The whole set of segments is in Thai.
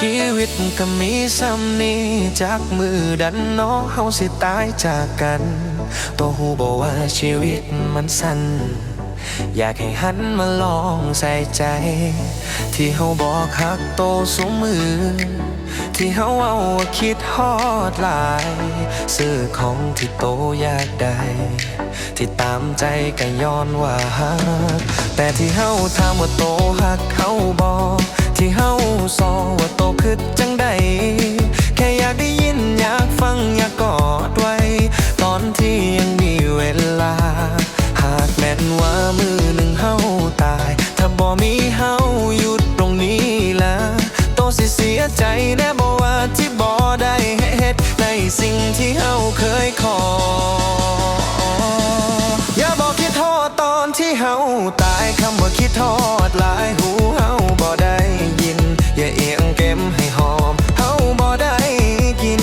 ชีวิตก็มีซ้ำนี้จากมือดันน้องเฮาสิตายจากกัน ตัวหูบอกว่าชีวิตมันสั้น อยากให้หันมาลองใส่ใจ ที่เฮาบอกฮักโตสมมือ ที่เฮาเอาว่าคิดฮอดหลายซื้อของที่โตอยากได้ที่ตามใจก็ย้อนว่าฮักแต่ที่เฮาถามว่าโตฮักเขาบอกที่เฮาสอว่าโตคือจังใดแค่อยากได้ แน่บ่ว่าที่บ่ได้เฮ็ดในสิ่งที่เฮาเคยขอ อย่าบอกคิดโทษตอนที่เฮาตายคำว่าคิดโทษหลายหูเฮาบ่ได้ยิน อย่าเอียงเก็มให้หอมเฮาบ่ได้กิน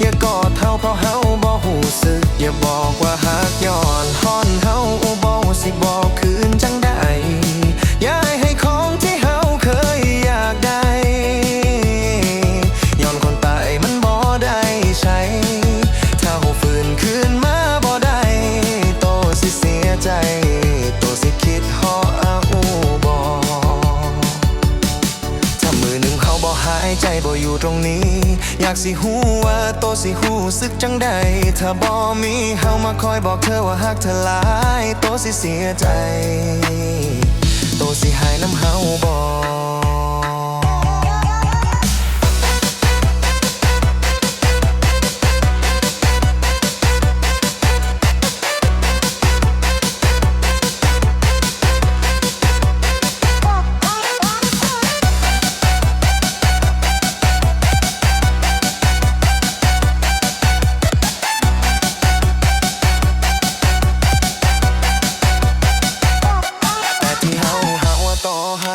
อย่ากอดเฮาเพราะเฮาบ่หูสึก อย่าบอกว่าหักย้อนฮ้อนเฮาบ่สิบอก ใจบ่อยู่ตรงนี้ อยากสิฮู้ว่าโตสิฮู้สึกจังใดถ้าบ่มีเฮามาคอยบอกเธอว่าฮักเธอหลาย โตสิเสียใจ โตสิหายน้ำเฮาบ่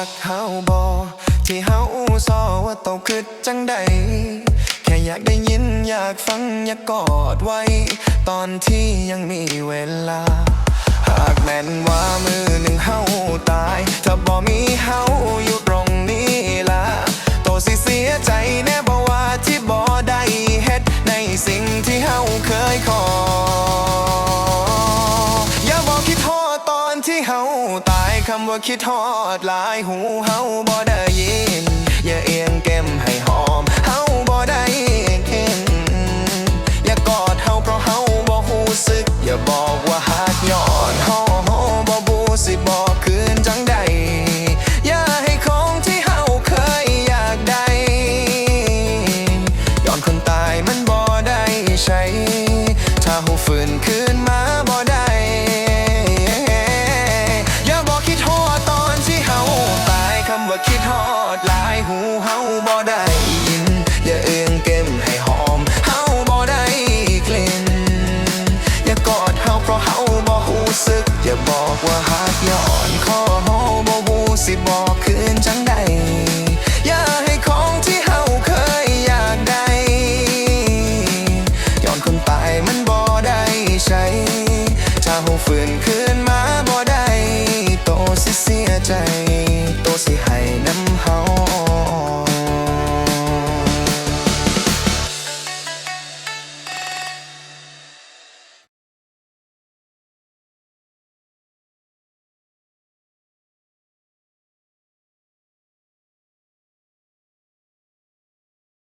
กเฮาบอที่เฮาซอว่าโตคือจังใด แค่อยากได้ยินอยากฟังอยากกอดไว้ ตอนที่ยังมีเวลา หากแม้นว่ามือหนึ่งเฮาตายถ้าบ่มีเฮาอยู่ตรงนี้ล่ะโตสิเสียใจแน่บ่ว่าที่บ่ได้เฮ็ดในสิ่งที่เฮาเคยขอ คิดทอดหลายหูเฮาบ่ได้ยิน อย่าเอียงแก้มให้หอมเฮาบ่ได้เห็นอย่ากอดเฮาเพราะเฮาบ่ฮู้สึก อย่าบอกว่าหักย้อนเฮาบ่บูสิบอกคืนจังใดอย่าให้ของที่เฮาเคยอยากได้ย้อนคนตายมันบ่ได้ใช้ ถ้าหูฝืนคืนมา หูเฮาบ่ได้ยิน อย่าเอื้องเก็มให้หอมเฮาบ่ได้กลิ่นอย่ากอดเฮาเพราะเฮาบ่หูสึก อย่าบอกว่าหักอย่าอ่อนข้อเฮาบ่หูสิบอกคืนจังใดอย่าให้ของที่เฮาเคยอยากได้ย้อนคนตายมันบ่ได้ใช้ถ้าเฮาฝืนคืนมาบ่ได้โตสิเสียใจ โตสิให้น้ำ